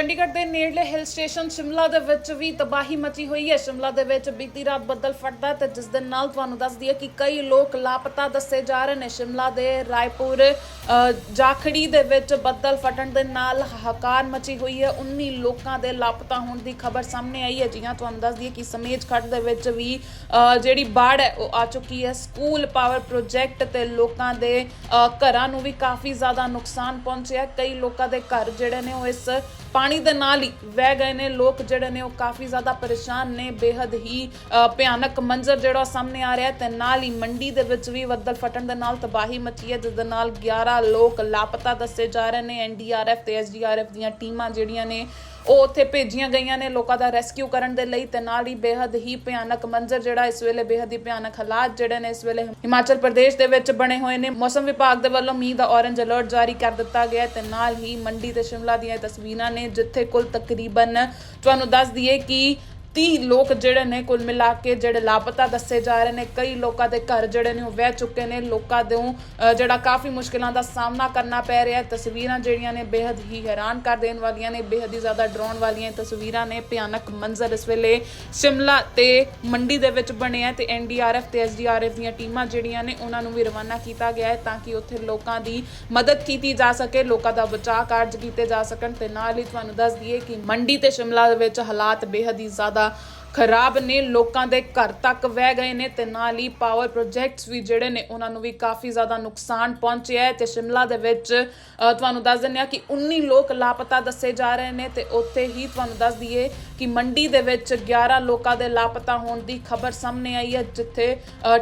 ਚੰਡੀਗੜ੍ਹ ਦੇ ਨੇੜਲੇ hill station Shimla ਦੇ ਵਿੱਚ ਵੀ ਤਬਾਹੀ ਮਚੀ ਹੋਈ ਹੈ। ਸ਼ਿਮਲਾ ਦੇ ਵਿੱਚ ਬੀਤੀ ਰਾਤ ਬੱਦਲ ਫਟਦਾ ਤੇ ਜਿਸ ਦੇ ਨਾਲ ਤੁਹਾਨੂੰ ਦੱਸ ਦਈਏ ਕਿ ਕਈ ਲੋਕ ਲਾਪਤਾ ਦੱਸੇ ਜਾ ਰਹੇ ਨੇ। ਸ਼ਿਮਲਾ ਦੇ ਰਾਏਪੁਰ ਜਾਖੜੀ ਦੇ ਵਿੱਚ ਬੱਦਲ ਫਟਣ ਦੇ ਨਾਲ ਹਕਾਰ ਮਚੀ ਹੋਈ ਹੈ। 19 ਲੋਕਾਂ ਦੇ ਲਾਪਤਾ ਹੋਣ ਦੀ ਖਬਰ ਸਾਹਮਣੇ ਆਈ ਹੈ। ਜੀਆਂ ਤੁਹਾਨੂੰ ਦੱਸ ਦਈਏ ਕਿ ਸਮੇਜ ਖੱਟ ਦੇ ਵਿੱਚ ਵੀ ਜਿਹੜੀ ਬਾੜ ਹੈ, ਉਹ ਆ ਚੁੱਕੀ ਹੈ। ਸਕੂਲ ਪਾਵਰ ਪ੍ਰੋਜੈਕਟ ਤੇ ਲੋਕਾਂ ਦੇ ਘਰਾਂ ਨੂੰ ਵੀ ਕਾਫੀ ਜ਼ਿਆਦਾ ਨੁਕਸਾਨ ਪਹੁੰਚਿਆ ਕਈ ਲੋਕਾਂ ਦੇ ਘਰ ਜਿਹੜੇ ਨੇ, ਉਹ ਇਸ ਪਾਣੀ ਦੇ ਨਾਲ ਹੀ ਵਹਿ ਗਏ ਨੇ। ਲੋਕ ਜਿਹੜੇ ਨੇ ਉਹ ਕਾਫੀ ਜ਼ਿਆਦਾ ਪਰੇਸ਼ਾਨ ਨੇ। ਬੇहद ਹੀ ਭਿਆਨਕ ਮੰਜ਼ਰ ਜਿਹੜਾ ਸਾਹਮਣੇ ਆ ਰਿਹਾ ਹੈ ਤੇ ਨਾਲ ਹੀ ਮੰਡੀ ਦੇ ਵਿੱਚ ਵੀ ਬੱਦਲ ਫਟਣ ਦੇ ਨਾਲ ਤਬਾਹੀ ਮਚੀ ਹੈ, ਜਿਸ ਦੇ ਨਾਲ 11 ਲੋਕ ਲਾਪਤਾ ਦੱਸੇ ਜਾ ਰਹੇ ਨੇ। ਐਨਡੀਆਰਐਫ ਤੇ ਐਸਡੀਆਰਐਫ ਦੀਆਂ ਟੀਮਾਂ ਜਿਹੜੀਆਂ ਨੇ ਉਹ ਉੱਥੇ ਭੇਜੀਆਂ ਗਈਆਂ ਨੇ ਲੋਕਾਂ ਦਾ ਰੈਸਕਿਊ ਕਰਨ ਦੇ ਲਈ। ਤੇ ਨਾਲ ਹੀ ਬੇहद ਹੀ ਭਿਆਨਕ ਮੰਜ਼ਰ ਜਿਹੜਾ ਇਸ ਵੇਲੇ ਬੇहद ਹੀ ਭਿਆਨਕ ਹਾਲਾਤ ਜਿਹੜੇ ਨੇ ਇਸ ਵੇਲੇ ਹਿਮਾਚਲ ਪ੍ਰਦੇਸ਼ ਦੇ ਵਿੱਚ ਬਣੇ ਹੋਏ ਨੇ। ਮੌਸਮ ਵਿਭਾਗ ਦੇ ਵੱਲੋਂ ਮੀਂਹ ਦਾ ਔਰੰਜ ਅਲਰਟ ਜਾਰੀ ਕਰ ਦਿੱਤਾ ਗਿਆ ਤੇ ਨਾਲ ਹੀ ਮੰਡੀ ਤੇ ਸ਼ਿਮਲਾ ਦੀਆਂ ਤਸਵੀਰਾਂ ਨੇ ਜਿੱਥੇ ਕੁੱਲ ਤਕਰੀਬਨ ਤੁਹਾਨੂੰ ਦੱਸ ਦਈਏ ਕਿ 30 ਲੋਕ ਜਿਹੜੇ ਨੇ ਕੁੱਲ ਮਿਲਾ ਕੇ ਜਿਹੜੇ ਲਾਪਤਾ ਦੱਸੇ ਜਾ ਰਹੇ ਨੇ, ਕਈ ਲੋਕਾਂ ਦੇ ਘਰ ਜਿਹੜੇ ਨੇ ਉਹ ਵਹਿ ਚੁੱਕੇ ਨੇ, ਲੋਕਾਂ ਦੇ ਜਿਹੜਾ ਕਾਫੀ ਮੁਸ਼ਕਲਾਂ ਦਾ ਸਾਹਮਣਾ ਕਰਨਾ ਪੈ ਰਿਹਾ ਤਸਵੀਰਾਂ ਜਿਹੜੀਆਂ ਨੇ ਬੇहद ਹੀ ਹੈਰਾਨ ਕਰ ਦੇਣ ਵਾਲੀਆਂ ਨੇ ਬੇहद ਹੀ ਜ਼ਿਆਦਾ ਡਰਾਉਣ ਵਾਲੀਆਂ ਤਸਵੀਰਾਂ ਨੇ। ਭਿਆਨਕ ਮੰਜ਼ਰ ਇਸ ਵੇਲੇ ਸ਼ਿਮਲਾ ਤੇ ਮੰਡੀ ਦੇ ਵਿੱਚ ਬਣਿਆ ਹੈ ਤੇ ਐਨਡੀਆਰਐਫ ਤੇ ਐਸਡੀਆਰਐਫ ਦੀਆਂ ਟੀਮਾਂ ਜਿਹੜੀਆਂ ਨੇ, ਉਹਨਾਂ ਨੂੰ ਵੀ ਰਵਾਨਾ ਕੀਤਾ ਗਿਆ ਹੈ ਤਾਂ ਕਿ ਉੱਥੇ ਲੋਕਾਂ ਦੀ ਮਦਦ ਕੀਤੀ ਜਾ ਸਕੇ, ਲੋਕਾਂ ਦਾ ਬਚਾਅ ਕਾਰਜ ਕੀਤੇ ਜਾ ਸਕਣ ਤੇ ਨਾਲ ਹੀ ਤੁਹਾਨੂੰ ਦੱਸ ਦਈਏ ਕਿ ਮੰਡੀ ਤੇ ਸ਼ਿਮਲਾ ਦੇ ਵਿੱਚ ਹਾਲਾਤ ਬੇहद ਹੀ ਜ਼ਿਆਦਾ да ਖਰਾਬ ਨੇ, ਲੋਕਾਂ ਦੇ ਘਰ ਤੱਕ ਵਹਿ ਗਏ ਨੇ ਤੇ ਨਾਲ ਹੀ ਪਾਵਰ ਪ੍ਰੋਜੈਕਟਸ ਵੀ ਜਿਹੜੇ ਨੇ ਉਹਨਾਂ ਨੂੰ ਵੀ ਕਾਫੀ ਜ਼ਿਆਦਾ ਨੁਕਸਾਨ ਪਹੁੰਚਿਆ ਹੈ ਤੇ ਸ਼ਿਮਲਾ ਦੇ ਵਿੱਚ ਤੁਹਾਨੂੰ ਦੱਸ ਦਿੰਦੇ ਆ ਕਿ 19 ਲੋਕ ਲਾਪਤਾ ਦੱਸੇ ਜਾ ਰਹੇ ਨੇ ਤੇ ਉੱਥੇ ਹੀ ਤੁਹਾਨੂੰ ਦੱਸ ਦਈਏ ਕਿ ਮੰਡੀ ਦੇ ਵਿੱਚ 11 ਲੋਕਾਂ ਦੇ ਲਾਪਤਾ ਹੋਣ ਦੀ ਖਬਰ ਸਾਹਮਣੇ ਆਈ ਹੈ, ਜਿੱਥੇ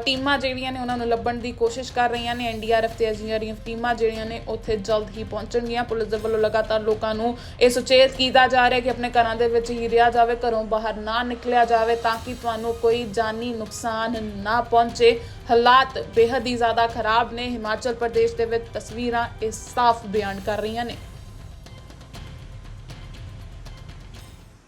ਟੀਮਾਂ ਜਿਹੜੀਆਂ ਨੇ ਉਹਨਾਂ ਨੂੰ ਲੱਭਣ ਦੀ ਕੋਸ਼ਿਸ਼ ਕਰ ਰਹੀਆਂ ਨੇ। ਐਨਡੀਆਰਐਫ ਤੇ ਐਸਡੀਆਰਐਫ ਟੀਮਾਂ ਜਿਹੜੀਆਂ ਨੇ ਉੱਥੇ ਜਲਦ ਹੀ ਪਹੁੰਚਣਗੀਆਂ। ਪੁਲਿਸ ਦੇ ਵੱਲੋਂ ਲਗਾਤਾਰ ਲੋਕਾਂ ਨੂੰ ਇਹ ਸੁਚੇਤ ਕੀਤਾ ਜਾ ਰਿਹਾ ਕਿ ਆਪਣੇ ਘਰਾਂ ਦੇ ਵਿੱਚ ਹੀ ਰਿਹਾ ਜਾਵੇ, ਘਰੋਂ ਬਾਹਰ ਨਾ ਨਿਕਲੇ ਨਿਕਲਿਆ ਜਾਵੇ ਤਾਂ ਕਿ ਤੁਹਾਨੂੰ ਕੋਈ ਜਾਨੀ ਨੁਕਸਾਨ ਨਾ ਪਹੁੰਚੇ। ਹਾਲਾਤ ਬੇहद ਹੀ ਜ਼ਿਆਦਾ ਖਰਾਬ ਨੇ। ਹਿਮਾਚਲ ਪ੍ਰਦੇਸ਼ ਦੇ ਵਿੱਚ ਤਸਵੀਰਾਂ ਇਹ ਸਾਫ਼ ਬਿਆਨ ਕਰ ਰਹੀਆਂ ਨੇ।